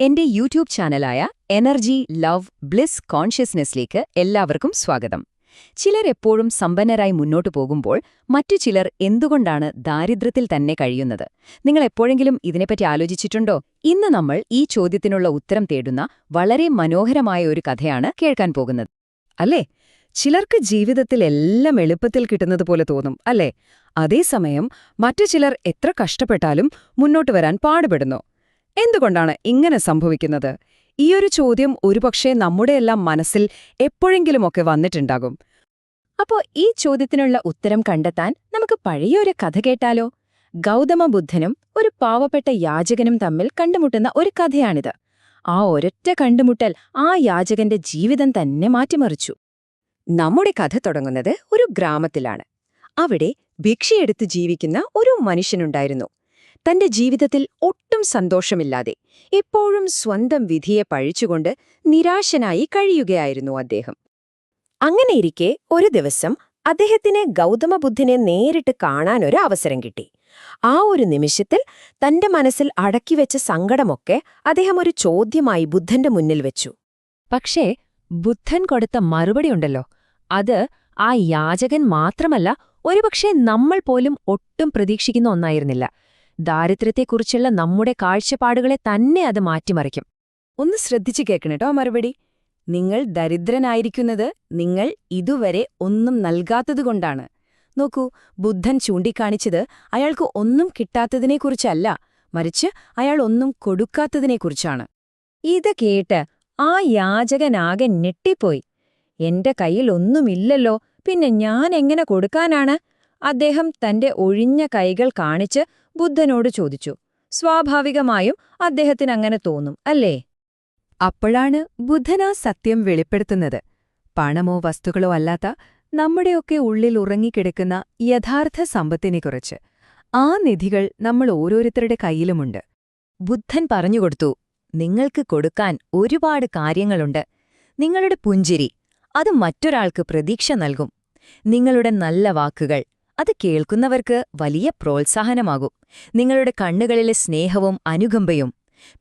എന്റെ യൂട്യൂബ് ചാനലായ energy love bliss കോൺഷ്യസ്നെസ്സിലേക്ക് എല്ലാവർക്കും സ്വാഗതം. ചിലർ എപ്പോഴും സമ്പന്നരായി മുന്നോട്ടു പോകുമ്പോൾ മറ്റു ചിലർ എന്തുകൊണ്ടാണ് ദാരിദ്ര്യത്തിൽ തന്നെ കഴിയുന്നത്? നിങ്ങൾ എപ്പോഴെങ്കിലും ഇതിനെപ്പറ്റി ആലോചിച്ചിട്ടുണ്ടോ? ഇന്ന് നമ്മൾ ഈ ചോദ്യത്തിനുള്ള ഉത്തരം തേടുന്ന വളരെ മനോഹരമായ ഒരു കഥയാണ് കേൾക്കാൻ പോകുന്നത്. അല്ലേ? ചിലർക്ക് ജീവിതത്തിൽ എല്ലാം എളുപ്പത്തിൽ കിട്ടുന്നത് പോലെ തോന്നും അല്ലേ? അതേസമയം മറ്റു ചിലർ എത്ര കഷ്ടപ്പെട്ടാലും മുന്നോട്ട് വരാൻ പാടുപെടുന്നു. എന്തുകൊണ്ടാണ് ഇങ്ങനെ സംഭവിക്കുന്നത്? ഈ ഒരു ചോദ്യം ഒരുപക്ഷെ നമ്മുടെയെല്ലാം മനസ്സിൽ എപ്പോഴെങ്കിലുമൊക്കെ വന്നിട്ടുണ്ടാകും. അപ്പോ ഈ ചോദ്യത്തിനുള്ള ഉത്തരം കണ്ടെത്താൻ നമുക്ക് പഴയൊരു കഥ കേട്ടാലോ? ഗൗതമ ബുദ്ധനും ഒരു പാവപ്പെട്ട യാചകനും തമ്മിൽ കണ്ടുമുട്ടുന്ന ഒരു കഥയാണിത്. ആ ഒരൊറ്റ കണ്ടുമുട്ടൽ ആ യാചകന്റെ ജീവിതം തന്നെ മാറ്റിമറിച്ചു. നമ്മുടെ കഥ തുടങ്ങുന്നത് ഒരു ഗ്രാമത്തിലാണ്. അവിടെ ഭിക്ഷയെടുത്ത് ജീവിക്കുന്ന ഒരു മനുഷ്യനുണ്ടായിരുന്നു. തന്റെ ജീവിതത്തിൽ ഒട്ടും സന്തോഷമില്ലാതെ എപ്പോഴും സ്വന്തം വിധിയെ പഴിച്ചുകൊണ്ട് നിരാശനായി കഴിയുകയായിരുന്നു അദ്ദേഹം. അങ്ങനെയിരിക്കെ ഒരു ദിവസം അദ്ദേഹത്തിന് ഗൗതമബുദ്ധനെ നേരിട്ട് കാണാൻ ഒരു അവസരം കിട്ടി. ആ ഒരു നിമിഷത്തിൽ തന്റെ മനസ്സിൽ അടക്കിവെച്ച സങ്കടമൊക്കെ അദ്ദേഹം ഒരു ചോദ്യമായി ബുദ്ധന്റെ മുന്നിൽ വെച്ചു. പക്ഷേ ബുദ്ധൻ കൊടുത്ത മറുപടിയുണ്ടല്ലോ അത് ആ യാചകൻ മാത്രമല്ല ഒരുപക്ഷെ നമ്മൾ പോലും ഒട്ടും പ്രതീക്ഷിക്കുന്ന ഒന്നായിരുന്നില്ല. ദാരിദ്ര്യത്തെക്കുറിച്ചുള്ള നമ്മുടെ കാഴ്ചപ്പാടുകളെ തന്നെ അത് മാറ്റിമറിക്കും. ഒന്ന് ശ്രദ്ധിച്ചു കേൾക്കണേട്ടോ മറുപടി. നിങ്ങൾ ദരിദ്രനായിരിക്കുന്നത് നിങ്ങൾ ഇതുവരെ ഒന്നും നൽകാത്തതുകൊണ്ടാണ് നോക്കൂ ബുദ്ധൻ ചൂണ്ടിക്കാണിച്ചത് അയാൾക്ക് ഒന്നും കിട്ടാത്തതിനെക്കുറിച്ചല്ല മറിച്ച് അയാൾ ഒന്നും കൊടുക്കാത്തതിനെക്കുറിച്ചാണ്. ഇത് കേട്ട് ആ യാചകനാകെ ഞെട്ടിപ്പോയി. എന്റെ കയ്യിൽ ഒന്നുമില്ലല്ലോ പിന്നെ ഞാൻ എങ്ങനെ കൊടുക്കാനാണ്? അദ്ദേഹം തന്റെ ഒഴിഞ്ഞ കൈകൾ കാണിച്ച് ബുദ്ധനോട് ചോദിച്ചു. സ്വാഭാവികമായും അദ്ദേഹത്തിനങ്ങനെ തോന്നും അല്ലേ? അപ്പോഴാണ് ബുദ്ധനാ സത്യം വെളിപ്പെടുത്തുന്നത്. പണമോ വസ്തുക്കളോ അല്ലാത്ത നമ്മുടെയൊക്കെ ഉള്ളിൽ ഉറങ്ങിക്കിടക്കുന്ന യഥാർത്ഥ സമ്പത്തിനെക്കുറിച്ച്. ആ നിധികൾ നമ്മൾ ഓരോരുത്തരുടെ കയ്യിലുമുണ്ട്. ബുദ്ധൻ പറഞ്ഞുകൊടുത്തു നിങ്ങൾക്ക് കൊടുക്കാൻ ഒരുപാട് കാര്യങ്ങളുണ്ട്. നിങ്ങളുടെ പുഞ്ചിരി അത് മറ്റൊരാൾക്ക് പ്രതീക്ഷ നൽകും. നിങ്ങളുടെ നല്ല വാക്കുകൾ അത് കേൾക്കുന്നവർക്ക് വലിയ പ്രോത്സാഹനമാകും. നിങ്ങളുടെ കണ്ണുകളിലെ സ്നേഹവും അനുകമ്പയും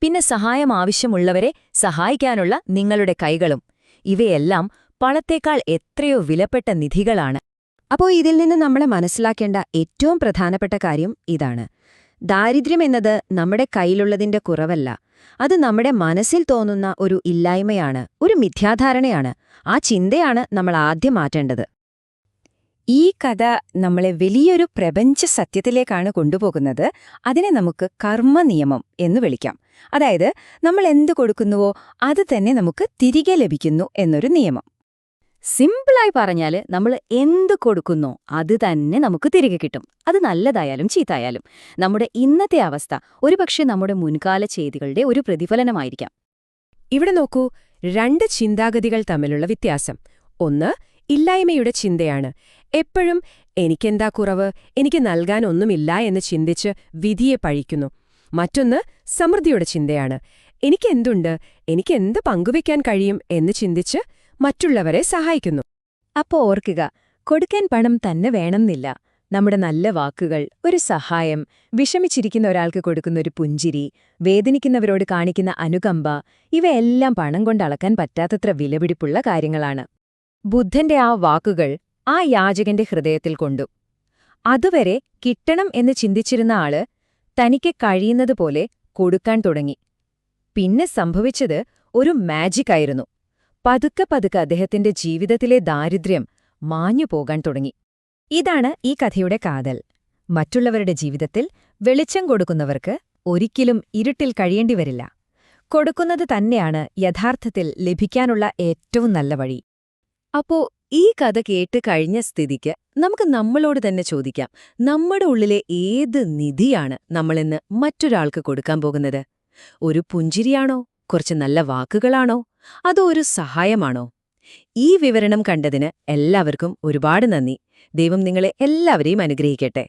പിന്നെ സഹായം ആവശ്യമുള്ളവരെ സഹായിക്കാനുള്ള നിങ്ങളുടെ കൈകളും ഇവയെല്ലാം പണത്തേക്കാൾ എത്രയോ വിലപ്പെട്ട നിധികളാണ്. അപ്പോൾ ഇതിൽ നിന്ന് നമ്മളെ മനസ്സിലാക്കേണ്ട ഏറ്റവും പ്രധാനപ്പെട്ട കാര്യം ഇതാണ്. ദാരിദ്ര്യം എന്നത് നമ്മുടെ കയ്യിലുള്ളതിന്റെ കുറവല്ല അത് നമ്മുടെ മനസ്സിൽ തോന്നുന്ന ഒരു ഇല്ലായ്മയാണ് ഒരു മിഥ്യാധാരണയാണ്. ആ ചിന്തയാണ് നമ്മൾ ആദ്യം മാറ്റേണ്ടത്. ഈ കഥ നമ്മളെ വലിയൊരു പ്രപഞ്ച സത്യത്തിലേക്കാണ് കൊണ്ടുപോകുന്നത്. അതിനെ നമുക്ക് കർമ്മനിയമം എന്ന് വിളിക്കാം. അതായത് നമ്മൾ എന്ത് കൊടുക്കുന്നുവോ അത് തന്നെ നമുക്ക് തിരികെ ലഭിക്കുന്നു എന്നൊരു നിയമം. സിമ്പിളായി പറഞ്ഞാൽ നമ്മൾ എന്ത് കൊടുക്കുന്നോ അത് തന്നെ നമുക്ക് തിരികെ കിട്ടും. അത് നല്ലതായാലും ചീത്തായാലും നമ്മുടെ ഇന്നത്തെ അവസ്ഥ ഒരുപക്ഷെ നമ്മുടെ മുൻകാല ചെയ്തികളുടെ ഒരു പ്രതിഫലനമായിരിക്കാം. ഇവിടെ നോക്കൂ രണ്ട് ചിന്താഗതികൾ തമ്മിലുള്ള വ്യത്യാസം. ഒന്ന് ഇല്ലായ്മയുടെ ചിന്തയാണ്. എപ്പോഴും എനിക്കെന്താ കുറവ്? എനിക്ക് നൽകാൻ ഒന്നുമില്ല എന്ന് ചിന്തിച്ച് വിധിയെ പഴിക്കുന്നു. മറ്റൊന്ന് സമൃദ്ധിയുടെ ചിന്തയാണ്. എനിക്കെന്തുണ്ട്? എനിക്കെന്ത് പങ്കുവയ്ക്കാൻ കഴിയും എന്ന് ചിന്തിച്ച് മറ്റുള്ളവരെ സഹായിക്കുന്നു. അപ്പോ ഓർക്കുക കൊടുക്കാൻ പണം തന്നെ വേണമെന്നില്ല. നമ്മുടെ നല്ല വാക്കുകൾ ഒരു സഹായം വിഷമിച്ചിരിക്കുന്ന ഒരാൾക്ക് കൊടുക്കുന്ന ഒരു പുഞ്ചിരി വേദനിക്കുന്നവരോട് കാണിക്കുന്ന അനുകമ്പ ഇവയെല്ലാം പണം കൊണ്ടളക്കാൻ പറ്റാത്തത്ര വിലപിടിപ്പുള്ള കാര്യങ്ങളാണ്. ബുദ്ധന്റെ ആ വാക്കുകൾ ആ യാചകന്റെ ഹൃദയത്തിൽ കൊണ്ടു. അതുവരെ കിട്ടണം എന്ന് ചിന്തിച്ചിരുന്ന ആൾ തനിക്ക് കഴിയുന്നതുപോലെ കൊടുക്കാൻ തുടങ്ങി. പിന്നെ സംഭവിച്ചത് ഒരു മാജിക്കായിരുന്നു പതുക്കെ പതുക്കെ അദ്ദേഹത്തിന്റെ ജീവിതത്തിലെ ദാരിദ്ര്യം മാഞ്ഞു പോകാൻ തുടങ്ങി. ഇതാണ് ഈ കഥയുടെ കാതൽ. മറ്റുള്ളവരുടെ ജീവിതത്തിൽ വെളിച്ചം കൊടുക്കുന്നവർക്ക് ഒരിക്കലും ഇരുട്ടിൽ കഴിയേണ്ടി വരില്ല. കൊടുക്കുന്നത് തന്നെയാണ് യഥാർത്ഥത്തിൽ ലഭിക്കാനുള്ള ഏറ്റവും നല്ല വഴി. അപ്പോ ഈ കഥ കേട്ട് കഴിഞ്ഞ സ്ഥിതിക്ക് നമുക്ക് നമ്മളോട് തന്നെ ചോദിക്കാം. നമ്മുടെ ഉള്ളിലെ ഏത് നിധിയാണ് നമ്മളിന്ന് മറ്റൊരാൾക്ക് കൊടുക്കാൻ പോകുന്നത്? ഒരു പുഞ്ചിരിയാണോ? കുറച്ച് നല്ല വാക്കുകളാണോ? അതോ ഒരു സഹായമാണോ? ഈ വിവരണം കണ്ടതിന് എല്ലാവർക്കും ഒരുപാട് നന്ദി. ദൈവം നിങ്ങളെ എല്ലാവരെയും അനുഗ്രഹിക്കട്ടെ.